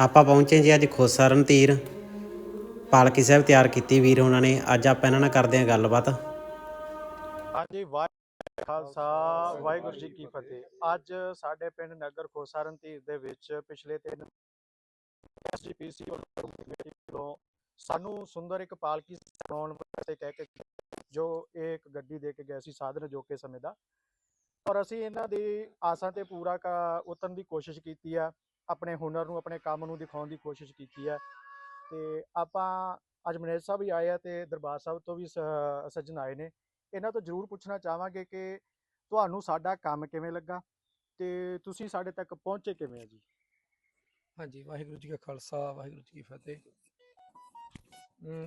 ਆਪਾਂ ਪਹੁੰਚੇ ਜੀ ਅੱਜ ਖੋਸਰਨ ਤੀਰ। ਪਾਲਕੀ ਸਾਹਿਬ ਤਿਆਰ ਕੀਤੀ ਵੀਰ ਉਹਨਾਂ ਨੇ। ਅੱਜ ਆਪਾਂ ਇਹਨਾਂ ਨਾਲ ਕਰਦੇ ਹਾਂ ਗੱਲਬਾਤ। ਹਾਂਜੀ, ਵਾਹਿਗੁਰੂ ਖਾਲਸਾ, ਵਾਹਿਗੁਰੂ ਜੀ ਕੀ ਫਤਿਹ। ਅੱਜ ਸਾਡੇ ਪਿੰਡ ਨਗਰ ਖੋਸਾਰਨ ਧੀਰ ਦੇ ਵਿੱਚ ਪਿਛਲੇ ਤਿੰਨ ਐਸਜੀਪੀਸੀ ਵੱਲੋਂ ਸਾਨੂੰ ਸੁੰਦਰ ਇੱਕ ਪਾਲਕੀ ਬਣਾਉਣ ਵਾਸਤੇ ਕਹਿ ਕੇ ਜੋ ਇਹ ਇੱਕ ਗੱਡੀ ਦੇ ਕੇ ਗਏ ਸੀ ਸਾਧਨ ਜੋਕੇ ਸਮੇਂ ਦਾ। ਔਰ ਅਸੀਂ ਇਹਨਾਂ ਦੀ ਆਸਾਂ ਤੇ ਪੂਰਾ ਉਤਰਨ ਦੀ ਕੋਸ਼ਿਸ਼ ਕੀਤੀ ਆ। ਆਪਣੇ ਹੁਨਰ ਨੂੰ, ਆਪਣੇ ਕੰਮ ਨੂੰ ਦਿਖਾਉਣ ਦੀ ਕੋਸ਼ਿਸ਼ ਕੀਤੀ ਹੈ। ਤੇ ਆਪਾਂ ਅੱਜ ਮੈਨੇਜਰ ਸਾਹਿਬ ਵੀ ਆਏ ਆ ਤੇ ਦਰਬਾਰ ਸਾਹਿਬ ਤੋਂ ਵੀ ਸੱਜਣ ਆਏ ਨੇ। ਇਹਨਾਂ ਤੋਂ ਜ਼ਰੂਰ ਪੁੱਛਣਾ ਚਾਹਾਂਗੇ ਕਿ ਤੁਹਾਨੂੰ ਸਾਡਾ ਕੰਮ ਕਿਵੇਂ ਲੱਗਾ ਤੇ ਤੁਸੀਂ ਸਾਡੇ ਤੱਕ ਪਹੁੰਚੇ ਕਿਵੇਂ ਆ ਜੀ? ਹਾਂਜੀ, ਵਾਹਿਗੁਰੂ ਜੀ ਕਾ ਖਾਲਸਾ, ਵਾਹਿਗੁਰੂ ਜੀ ਕੀ ਫਤਿਹ।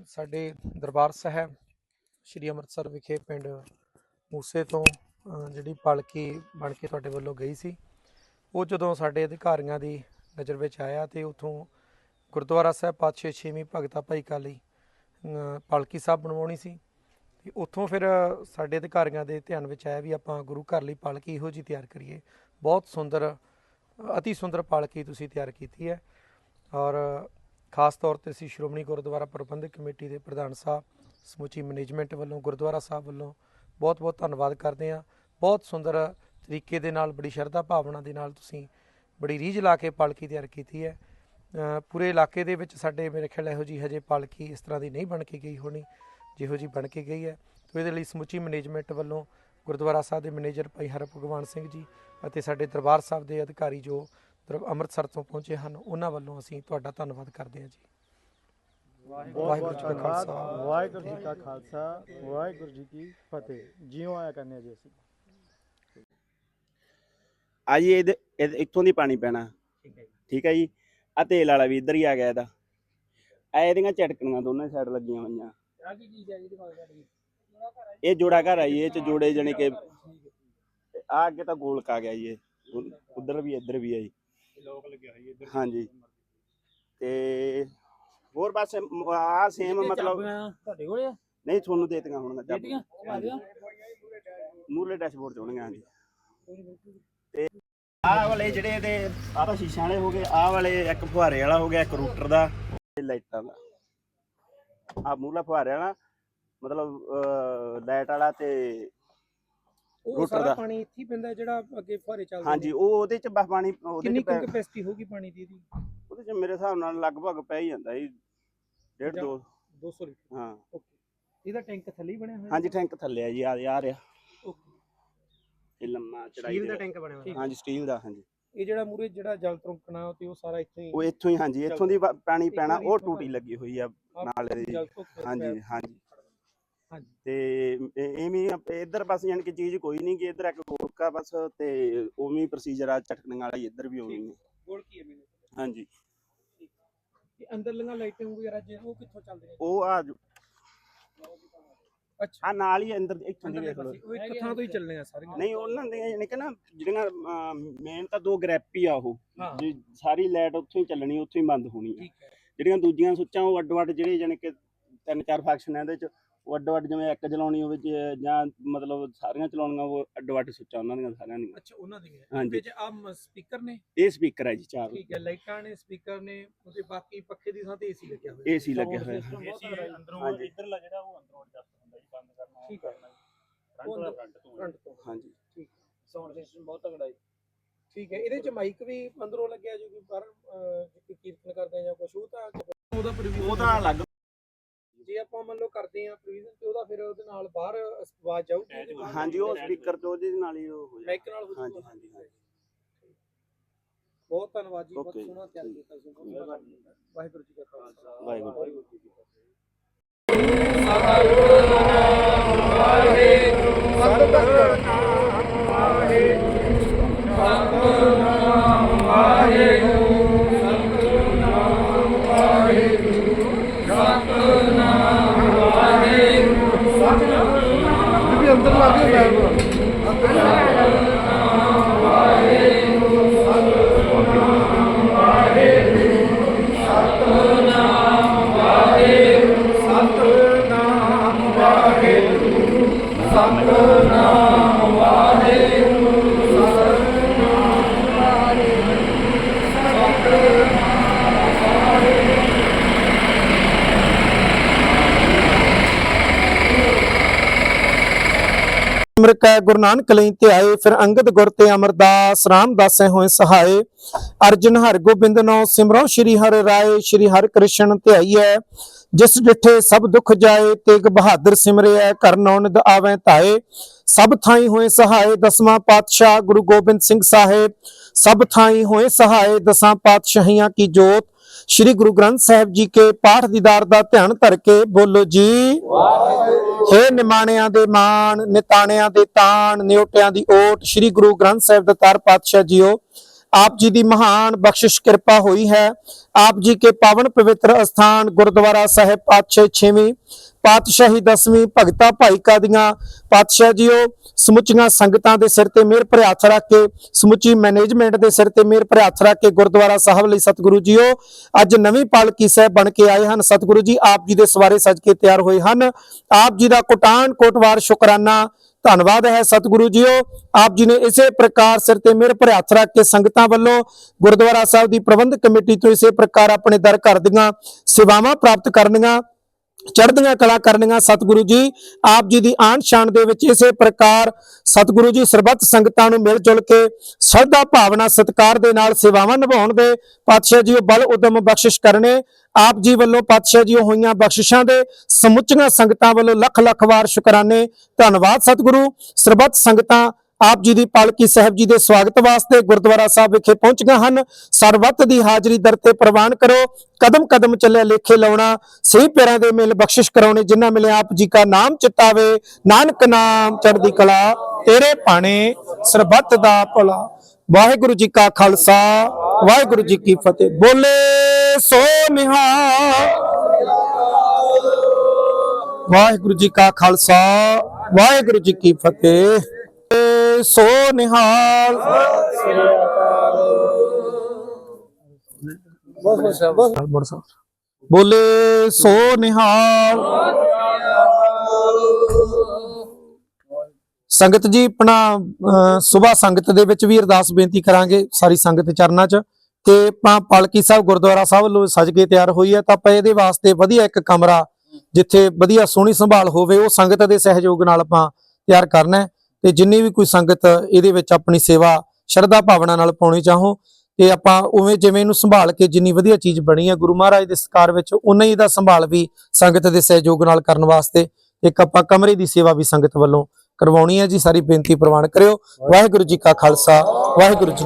ਸਾਡੇ ਦਰਬਾਰ ਸਾਹਿਬ ਸ੍ਰੀ ਅੰਮ੍ਰਿਤਸਰ ਵਿਖੇ ਪਿੰਡ ਮੂਸੇ ਤੋਂ ਜਿਹੜੀ ਪਾਲਕੀ ਬਣ ਕੇ ਤੁਹਾਡੇ ਵੱਲੋਂ ਗਈ ਸੀ। ਉਹ ਜਦੋਂ ਸਾਡੇ ਅਧਿਕਾਰੀਆਂ ਦੀ ਨਜ਼ਰ ਵਿੱਚ ਆਇਆ ਤੇ ਉਥੋਂ ਗੁਰਦੁਆਰਾ ਸਾਹਿਬ ਪਾਤਸ਼ਾਹ ਛੇਵੀਂ ਭਗਤਾ ਭਾਈ ਕਾਲੀ ਪਾਲਕੀ ਸਾਹਿਬ ਬਣਵਾਉਣੀ ਸੀ। ਤੇ ਉੱਥੋਂ ਫਿਰ ਸਾਡੇ ਅਧਿਕਾਰੀਆਂ ਦੇ ਧਿਆਨ ਵਿੱਚ ਆਇਆ ਵੀ ਆਪਾਂ ਗੁਰੂ ਘਰ ਲਈ ਪਾਲਕੀ ਇਹੋ ਜੀ ਤਿਆਰ ਕਰੀਏ। ਬਹੁਤ ਸੁੰਦਰ, ਅਤੀ ਸੁੰਦਰ ਪਾਲਕੀ ਤੁਸੀਂ ਤਿਆਰ ਕੀਤੀ ਹੈ। ਔਰ ਖਾਸ ਤੌਰ ਤੇ ਅਸੀਂ ਸ਼੍ਰੋਮਣੀ ਗੁਰਦੁਆਰਾ ਪ੍ਰਬੰਧਕ ਕਮੇਟੀ ਦੇ ਪ੍ਰਧਾਨ ਸਾਹਿਬ, ਸਮੁੱਚੀ ਮੈਨੇਜਮੈਂਟ ਵੱਲੋਂ, ਗੁਰਦੁਆਰਾ ਸਾਹਿਬ ਵੱਲੋਂ ਬਹੁਤ ਬਹੁਤ ਧੰਨਵਾਦ ਕਰਦੇ ਹਾਂ। ਬਹੁਤ ਸੁੰਦਰ ਤਰੀਕੇ ਦੇ ਨਾਲ, ਬੜੀ ਸ਼ਰਧਾ ਭਾਵਨਾ ਦੇ ਨਾਲ ਤੁਸੀਂ ਬੜੀ ਰੀਝ ਲਾ ਕੇ ਪਾਲਕੀ ਤਿਆਰ ਕੀਤੀ ਹੈ। ਪੂਰੇ ਇਲਾਕੇ ਦੇ ਵਿੱਚ ਸਾਡੇ ਮੇਰੇ ਖਿਆਲ ਇਹੋ ਜੀ ਹਜੇ ਪਾਲਕੀ ਇਸ ਤਰ੍ਹਾਂ ਦੀ ਨਹੀਂ ਬਣ ਕੇ ਗਈ ਹੋਣੀ, ਜਿਹੋ ਜੀ ਬਣ ਕੇ ਗਈ ਹੈ। ਤੋ ਇਹਦੇ ਲਈ ਸਮੁੱਚੀ ਮੈਨੇਜਮੈਂਟ ਵੱਲੋਂ ਗੁਰਦੁਆਰਾ ਸਾਹਿਬ ਦੇ ਮੈਨੇਜਰ ਭਾਈ ਹਰ ਭਗਵਾਨ ਸਿੰਘ ਜੀ ਅਤੇ ਸਾਡੇ ਦਰਬਾਰ ਸਾਹਿਬ ਦੇ ਅਧਿਕਾਰੀ ਜੋ ਦਰ- ਅੰਮ੍ਰਿਤਸਰ ਤੋਂ ਪਹੁੰਚੇ ਹਨ, ਉਹਨਾਂ ਵੱਲੋਂ ਅਸੀਂ ਤੁਹਾਡਾ ਧੰਨਵਾਦ ਕਰਦੇ ਹਾਂ ਜੀ। ਵਾਹਿਗੁਰੂ ਜੀ ਕਾ ਵਾਹਿਗੁਰੂ ਜੀ ਕਾ ਖਾਲਸਾ, ਵਾਹਿਗੁਰੂ ਜੀ ਕੀ ਫਤਿਹ। ਜਿਉਂ ਆਇਆ ਕਰਨੇ ਜੀ ਅਸੀਂ। ਆ ਜੀ ਇਹਦੇ ਇਹਦੇ- ਇੱਥੋਂ ਦੀ ਪਾਣੀ ਪੈਣਾ। ਠੀਕ ਹੈ ਜੀ। ਆ ਤੇਲ ਵਾਲਾ ਵੀ ਇੱਧਰ ਹੀ ਆ ਗਿਆ ਇਹਦਾ। ਆ ਇਹਦੀਆਂ ਝਟਕਣੀਆਂ ਦੋਨੇ ਸਾਈਡ ਲੱਗੀਆਂ ਹੋਈਆਂ। ਇਹ ਜੋੜਾ ਘਰ ਆ ਜੀ ਇਹ ਚ ਜੋੜੇ ਜਣੇ ਕਿ ਆ ਅੱਗੇ ਤਾਂ ਗੋਲਕ ਆ ਗਿਆ ਜੀ ਇਹ। ਉੱਧਰ ਵੀ ਇੱਧਰ ਵੀ ਆ ਜੀ। ਹਾਂਜੀ। ਤੇ ਹੋਰ ਬਸ ਆ ਸੇਮ ਮਤਲਬ ਤੁਹਾਡੇ ਕੋਲੇ ਆ? ਨਹੀਂ ਤੁਹਾਨੂੰ ਦਿੱਤੀਆਂ ਹੋਣਗੀਆਂ ਦੇਤੀਆਂ? ਆ ਗਿਆ? ਮੂਲੇ ਡੈਸ਼ਬੋਰਡ ਚ ਹੋਣਗੀਆਂ ਹਾਂਜੀ। ਆਹ ਵਾਲੇ ਜਿਹੜੇ ਇਹਦੇ ਆਹ ਤਾਂ ਸ਼ੀਸ਼ਿਆਂ ਵਾਲੇ ਹੋ ਗਏ ਆਹ ਵਾਲੇ ਇੱਕ ਫੁਹਾਰੇ ਵਾਲਾ ਹੋ ਗਿਆ ਇੱਕ ਰੂਟਰ ਦਾ। ਤੇ ਲਾਈਟਾਂ ਦਾ। ਆਹ ਮੂਲਾ ਫੁਹਾਰੇ ਵਾਲਾ ਮਤਲਬ ਲਾਈਟ ਵਾਲਾ ਤੇ ਉਹ ਰੂਟਰ ਸਾਰਾ ਦਾ। ਪਾਣੀ ਇੱਥੇ ਹੀ ਪੈਂਦਾ ਜਿਹੜਾ ਅੱਗੇ ਫੁਹਾਰੇ ਚੱਲਦੇ ਹਾਂਜੀ ਉਹ ਉਹਦੇ ਚ ਬਸ ਪਾਣੀ ਉਹਦੇ ਕਿੰਨੀ ਚ ਪੈ- ਕਪੈਸਿਟੀ ਹੋਗੀ ਪਾਣੀ ਦੀ ਇਹਦੀ? ਉਹਦੇ ਚ ਮੇਰੇ ਹਿਸਾਬ ਨਾਲ ਲਗਭਗ ਪੈ ਹੀ ਜਾਂਦਾ ਜੀ ਡੇਢ ਦੋ। 200 ਲੀਟਰ। ਹਾਂ। ਓਕੇ। ਇਹਦਾ ਟੈਂਕ ਥੱਲੇ ਹੀ ਬਣਿਆ ਹੋਇਆ ਹਾਂਜੀ ਟੈਂਕ ਥੱਲੇ ਆ ਜੀ ਆ ਆ ਰਿਹਾ। ਇਹ ਲੰਮਾ ਚੜਾਈ ਸਟੀਲ ਦਾ ਟੈਂਕ ਬਣਿਆ ਹੋਇਆ। ਹਾਂਜੀ ਸਟੀਲ ਦਾ ਹਾਂਜੀ। ਇਹ ਜਿਹੜਾ ਮੂਰੇ ਜਿਹੜਾ ਜਲ ਤਰੁੰਕਣਾ ਤੇ ਉਹ ਸਾਰਾ ਇੱਥੇ ਹੀ ਉਹ ਇੱਥੋਂ ਹੀ ਹਾਂਜੀ ਇੱਥੋਂ ਦੀ ਵਾ- ਪਾਣੀ ਇੱਕ ਪੈਣਾ ਵਾਰੀ ਉਹ ਇੱਥੋਂ ਟੂਟੀ ਲੱਗੀ ਹੋਈ ਆ ਆਹ ਨਾਲ ਇਹਦੇ। ਜਲ ਤੋਂ ਫਿਰ ਹਾਂਜੀ ਪੈਪ- ਹਾਂਜੀ। ਹਾਂਜੀ। ਤੇ ਇਹ- ਐਵੇਂ ਹੀ ਆ, ਇੱਧਰ ਬਸ ਯਾਨੀ ਕਿ ਚੀਜ਼ ਕੋਈ ਨਹੀਂ ਕਿ ਇੱਧਰ ਇੱਕ ਗੋਲਕਾ ਬਸ ਤੇ ਉਵੇਂ ਹੀ ਪ੍ਰੋਸੀਜਰ ਆ ਚਟਕਣ ਵਾਲਾ ਹੀ ਇੱਧਰ ਵੀ ਉਵੇਂ ਹੀ। ਆ। ਗੋਲ ਕੀ ਹੈ ਮੈਨੂੰ ਹਾਂਜੀ। ਇਹ ਅੰਦਰਲੀਆਂ ਲਾਈਟਿੰਗ ਵਗੈਰਾ ਜੇ ਉਹ ਕਿੱਥੋਂ ਚੱਲਦੀਆਂ? ਉਹ ਆ ਅੱਛਾ। ਆ ਨਾਲ ਹੀ ਅੰਦਰ ਇੱਥੋਂ ਦੀ ਵੇਖ ਲਓ। ਉਹ ਇੱਕ ਥਾਂ ਤੋਂ ਹੀ ਚੱਲਣੀਆਂ ਸਾਰੀਆਂ। ਨਹੀਂ ਉਹਨਾਂ ਦੀਆਂ ਯਾਨੀ ਕਿ ਨਾ ਜਿਹੜੀਆਂ ਮੇਨ ਤਾਂ ਦੋ ਗ੍ਰੈਪੀ ਆ ਉਹ। ਜੀ ਸਾਰੀ ਲਾਈਟ ਉੱਥੋਂ ਹੀ ਚੱਲਣੀ ਉੱਥੋਂ ਹੀ ਬੰਦ ਹੋਣੀ ਆ। ਜਿਹੜੀਆਂ ਦੂਜੀਆਂ ਸੁੱਚਾਂ ਉਹ ਅੱਡੋ ਅੱਡ ਜਿਹੜੇ ਯਾਨੀ ਕਿ ਤਿੰਨ ਚਾਰ ਫੰਕਸ਼ਨ ਆ ਇਹਦੇ ਚ ਉਹ ਅੱਡੋ ਅੱਡ ਜਿਵੇਂ ਇੱਕ ਚਲਾਉਣੀ ਹੋਵੇ ਜੇ- ਜਾਂ ਮਤਲਬ ਸਾਰੀਆਂ ਚਲਾਉਣੀਆਂ ਉਹ ਅੱਡੋ ਅੱਡ ਸੁੱਚਾਂ ਉਹਨਾਂ ਦੀਆਂ ਸਾਰਿਆਂ ਦੀਆਂ। ਅੱਛਾ ਉਹਨਾਂ ਦੀਆਂ। ਹਾਂਜੀ। ਵਿੱਚ ਆ ਸਪੀਕਰ ਨੇ? ਇਹ ਸਪੀਕਰ ਹੈ ਜੀ ਚਾਰ। ਠੀਕ ਹੈ ਲਾਈਟਾਂ ਨੇ ਸਪੀਕਰ ਨੇ ਉਹਦੇ ਬਾਕੀ ਪੱਖੇ ਦੀ ਥਾਂ ਤੇ ਏਸੀ ਲੱਗਿਆ ਹੋਇਆ। ਏਸੀ ਲੱਗਿਆ ਹੋਇਆ ਹੈ। ਅੰਦਰੋਂ ਹਾਂਜੀ। ਇਧਰਲਾ ਜਿਹੜਾ ਉਹ ਅੰਦਰੋਂ ਐਡਜਸਟ ਹੁੰਦਾ ਜੀ ਬੰਦ ਕਰਨਾ ਠੀਕ ਹੈ। ਫਰੰਟ ਉਹ ਵਾਲਾ ਫਰੰਟ ਤੋਂ। front ਤੋਂ। ਹਾਂਜੀ। ਸਾਊਂਡ ਸਿਸਟਮ ਬਹੁਤ ਤਗੜਾ ਹੈ ਠੀਕ ਹੈ ਇਹਦੇ ਚ ਮਾਈਕ ਵੀ ਅੰਦਰੋਂ ਲੱਗਿਆ ਜੋ ਕੋਈ ਬਾਹਰ ਅਹ, ਕੋਈ ਕੀਰਤਨ ਕਰਦੇ ਆ ਜਾਂ ਕੁਝ ਉਹ ਤਾਂ ਉਹਦਾ ਪ੍ਰੋਵੀਜ਼ਨ ਉਹਦਾ ਅਲੱਗ ਜੇ ਆਪਾਂ ਮੰਨ ਲਓ ਕਰਦੇ ਆ ਪ੍ਰੋਵੀਜ਼ਨ ਤੇ ਉਹਦਾ ਫਿਰ ਉਹਦੇ ਨਾਲ ਬਾਹਰ ਆਵਾਜ਼ ਜਾਊਗੀ? ਹਾਂਜੀ ਉਹ ਸਪੀਕਰ ਤੋਂ ਉਹਦੇ ਨਾਲ ਹੀ ਉਹ ਹੋ ਜਾਂਦਾ ਮਾਈਕ ਨਾਲ ਹੋ ਹਾਂਜੀ ਜਾਊਗਾ। ਹਾਂਜੀ ਹਾਂਜੀ। ਬਹੁਤ ਧੰਨਵਾਦ ਜੀ ਬਹੁਤ Okay, ਸੋਹਣਾ ਤਿਆਰ। ਕੀਤਾ ਤੁਸੀਂ ਵਾਹਿਗੁਰੂ ਜੀ ਕਾ ਖਾਲਸਾ। ਵਾਹਿਗੁਰੂ ਜੀ ਕੀ ਫਤਿਹ। ਅੰਮ੍ਰਿਤ ਗੁਰੂ ਨਾਨਕ ਲਈ ਤੇ ਆਏ ਫਿਰ ਅੰਗਦ ਗੁਰ ਤੇ ਅਮਰਦਾਸ ਰਾਮਦਾਸੇ ਹੋਏ ਸਹਾਏ। ਅਰਜਨ ਹਰ ਗੋਬਿੰਦ ਨੋ, ਸਿਮਰੋ ਸ਼੍ਰੀ ਹਰਿ ਰਾਏ, ਸ਼੍ਰੀ ਹਰਿ ਕ੍ਰਿਸ਼ਨ ਧਿਆਈ ਧਿਆਈਐ ਜਿਸ ਡਿਠੇ ਸਭ ਦੁਖ ਜਾਏ, ਤੇਗ ਬਹਾਦਰ ਸਿਮਰਿਐ ਕਰਨੋ ਨਿਦ ਆਵੇਂ ਧਾਏ। ਸਭ ਥਾਈ ਹੋਏ ਸਹਾਏ, ਦਸਵਾਂ ਪਾਤਸ਼ਾਹ ਗੁਰੂ ਗੋਬਿੰਦ ਸਿੰਘ ਸਾਹਿਬ। ਸਭ ਥਾਈ ਹੋਏ ਸਹਾਏ ਦਸਾਂ ਪਾਤਸ਼ਾਹੀਆਂ ਕੀ ਜੋਤ। ਸ੍ਰੀ ਗੁਰੂ ਗ੍ਰੰਥ ਸਾਹਿਬ ਜੀ ਕੇ ਪਾਠ ਦੀਦਾਰ ਦਾ ਧਿਆਨ ਧਰ ਕੇ ਬੋਲੋ ਜੀ। ਹੇ ਨਿਮਾਣਿਆਂ ਦੇ ਮਾਣ, ਨਿਤਾਣਿਆਂ ਦੇ ਤਾਣ, ਨਿਉਟਿਆਂ ਦੀ ਓਟ। ਸ੍ਰੀ ਗੁਰੂ ਗ੍ਰੰਥ ਸਾਹਿਬ ਦਤਾਰ ਪਾਤਸ਼ਾਹ ਜੀਓ। ਆਪ ਜੀ ਦੀ ਮਹਾਨ ਬਖਸ਼ਿਸ਼ ਕਿਰਪਾ ਹੋਈ ਹੈ। ਆਪ ਜੀ ਕੇ ਪਾਵਨ ਪਵਿੱਤਰ ਅਸਥਾਨ ਗੁਰਦੁਆਰਾ ਸਾਹਿਬ ਪਾਤਸ਼ਾਹ 6ਵੀਂ ਪਾਤਸ਼ਾਹੀ 10ਵੀਂ ਭਗਤਾ ਭਾਈਕਾ ਦੀਆਂ ਪਾਤਸ਼ਾਹ ਜੀਓ, ਸਮੁੱਚੀਆਂ ਸੰਗਤਾਂ ਦੇ ਸਿਰ ਤੇ ਮਿਹਰ ਭਰਿਆ ਹੱਥ ਰੱਖ ਕੇ, ਸਮੁੱਚੀ ਮੈਨੇਜਮੈਂਟ ਦੇ ਸਿਰ ਤੇ ਮਿਹਰ ਭਰੇ ਹੱਥ ਰੱਖ ਕੇ ਗੁਰਦੁਆਰਾ ਸਾਹਿਬ ਲਈ ਸਤਿਗੁਰੂ ਜੀਓ, ਅੱਜ ਨਵੀਂ ਪਾਲਕੀ ਸਾਹਿਬ ਬਣ ਕੇ ਆਏ ਹਨ। ਸਤਿਗੁਰੂ ਜੀ ਆਪ ਜੀ ਦੇ ਸਵਾਰੇ ਸਜ ਕੇ ਤਿਆਰ ਹੋਏ ਹਨ। ਆਪ ਜੀ ਦਾ ਕੋਟਾਨ ਕੋਟਵਾਰ ਸ਼ੁਕਰਾਨਾ ਧੰਨਵਾਦ ਹੈ ਸਤਿਗੁਰੂ ਜੀਓ। ਆਪ ਜੀ ਨੇ ਇਸੇ ਪ੍ਰਕਾਰ ਸਿਰ ਤੇ ਮਿਹਰ ਭਰਿਆ ਹੱਥ ਰੱਖ ਕੇ ਸੰਗਤਾਂ ਵੱਲੋਂ ਗੁਰਦੁਆਰਾ ਸਾਹਿਬ ਦੀ ਪ੍ਰਬੰਧਕ ਕਮੇਟੀ ਤੋਂ ਇਸੇ ਪ੍ਰਕਾਰ ਆਪਣੇ ਦਰ ਘਰ ਦੀਆਂ ਸੇਵਾਵਾਂ ਪ੍ਰਾਪਤ ਕਰਨੀਆਂ। ਚੜ੍ਹਦੀਆਂ ਕਲਾ ਕਰਨੀਆਂ ਸਤਿਗੁਰੂ ਜੀ। ਆਪ ਜੀ ਦੀ ਆਣ ਸ਼ਾਨ ਦੇ ਵਿੱਚ ਇਸੇ ਪ੍ਰਕਾਰ ਸਤਿਗੁਰੂ ਜੀ ਸਰਬੱਤ ਸੰਗਤਾਂ ਨੂੰ ਮਿਲ ਜੁਲ ਕੇ ਸ਼ਰਧਾ ਭਾਵਨਾ ਸਤਿਕਾਰ ਦੇ ਨਾਲ ਸੇਵਾਵਾਂ ਨਿਭਾਉਣ ਦੇ ਪਾਤਸ਼ਾਹ ਜੀ ਬਲ ਉਦਮ ਬਖਸ਼ਿਸ਼ ਕਰਨੇ। ਆਪ ਜੀ ਵੱਲੋਂ ਪਾਤਸ਼ਾਹ ਜੀ ਹੋਈਆਂ ਬਖਸ਼ਿਸ਼ਾਂ ਦੇ ਸਮੁੱਚੀਆਂ ਸੰਗਤਾਂ ਵੱਲੋਂ ਲੱਖ ਲੱਖ ਵਾਰ ਸ਼ੁਕਰਾਨੇ। ਧੰਨਵਾਦ ਸਤਿਗੁਰੂ। ਸਰਬੱਤ ਸੰਗਤਾਂ ਆਪ ਜੀ ਦੀ ਪਾਲਕੀ ਸਾਹਿਬ ਜੀ ਦੇ ਸਵਾਗਤ ਵਾਸਤੇ ਗੁਰਦੁਆਰਾ ਸਾਹਿਬ ਵਿਖੇ ਪਹੁੰਚੀਆਂ ਹਨ। ਸਰਬੱਤ ਦੀ ਹਾਜ਼ਰੀ ਦਰ ਤੇ ਪ੍ਰਵਾਨ ਕਰੋ। ਕਦਮ ਕਦਮ ਚੱਲਿਆ ਲੇਖੇ ਲਾਉਣਾ। ਸਹੀ ਪੈਰਾਂ ਦੇ ਮਿਲ ਬਖਸ਼ਿਸ਼ ਕਰਾਉਣੇ, ਜਿਨ੍ਹਾਂ ਮਿਲੇ ਆਪ ਜੀ ਕਾ ਨਾਮ ਚਿਤਾਵੇ। ਨਾਨਕ ਨਾਮ ਚੜ੍ਹਦੀ ਕਲਾ, ਤੇਰੇ ਭਾਣੇ ਸਰਬੱਤ ਦਾ ਭਲਾ। ਵਾਹਿਗੁਰੂ ਜੀ ਕਾ ਖਾਲਸਾ, ਵਾਹਿਗੁਰੂ ਜੀ ਕੀ ਫਤਿਹ। ਬੋਲੇ ਸੋ ਨਿਹਾਲ। ਵਾਹਿਗੁਰੂ ਜੀ ਕਾ ਖਾਲਸਾ, ਵਾਹਿਗੁਰੂ ਜੀ ਕੀ ਫਤਿਹ। ਸੋ ਨਿਹਾਲ। ਬੋਲੇ ਸੋ ਨਿਹਾਲ। ਸੰਗਤ ਜੀ, ਆਪਣਾ ਸਵੇਰ ਸੰਗਤ ਦੇ ਵਿੱਚ ਵੀ ਅਰਦਾਸ ਬੇਨਤੀ ਕਰਾਂਗੇ ਸਾਰੀ ਸੰਗਤ ਚਰਨਾਂ 'ਚ ਤੇ ਆਪਾਂ ਪਾਲਕੀ ਸਾਹਿਬ, ਗੁਰਦੁਆਰਾ ਸਾਹਿਬ ਵੱਲੋਂ ਸਜ ਕੇ ਤਿਆਰ ਹੋਈ ਹੈ ਤਾਂ ਆਪਾਂ ਇਹਦੇ ਵਾਸਤੇ ਵਧੀਆ ਇੱਕ ਕਮਰਾ ਜਿੱਥੇ ਵਧੀਆ ਸੋਹਣੀ ਸੰਭਾਲ ਹੋਵੇ, ਉਹ ਸੰਗਤ ਦੇ ਸਹਿਯੋਗ ਨਾਲ ਆਪਾਂ ਤਿਆਰ ਕਰਨਾ ਹੈ। ਤੇ ਜਿੰਨੀ ਵੀ ਕੋਈ ਸੰਗਤ ਇਹਦੇ ਵਿੱਚ ਆਪਣੀ ਸੇਵਾ, ਸ਼ਰਧਾ ਭਾਵਨਾ ਨਾਲ ਪਾਉਣੀ ਚਾਹੋ ਤੇ ਆਪਾਂ ਉਵੇਂ ਜਿਵੇਂ ਇਹਨੂੰ ਸੰਭਾਲ ਕੇ ਜਿੰਨੀ ਵਧੀਆ ਚੀਜ਼ ਬਣੀ ਹੈ ਗੁਰੂ ਮਹਾਰਾਜ ਦੇ ਸਤਕਾਰ ਵਿੱਚ, ਉਨਾ ਹੀ ਇਹਦਾ ਸੰਭਾਲ ਵੀ ਸੰਗਤ ਦੇ ਸਹਿਯੋਗ ਨਾਲ ਕਰਨ ਵਾਸਤੇ ਇੱਕ ਆਪਾਂ ਕਮਰੇ ਦੀ ਸੇਵਾ ਵੀ ਸੰਗਤ ਵੱਲੋਂ ਕਰਵਾਉਣੀ ਹੈ ਜੀ। ਸਾਰੀ ਬੇਨਤੀ ਪ੍ਰਵਾਨ ਕਰਿਓ। ਵਾਹਿਗੁਰੂ ਜੀ ਕਾ ਖਾਲਸਾ, ਵਾਹਿਗੁਰੂ ਜੀ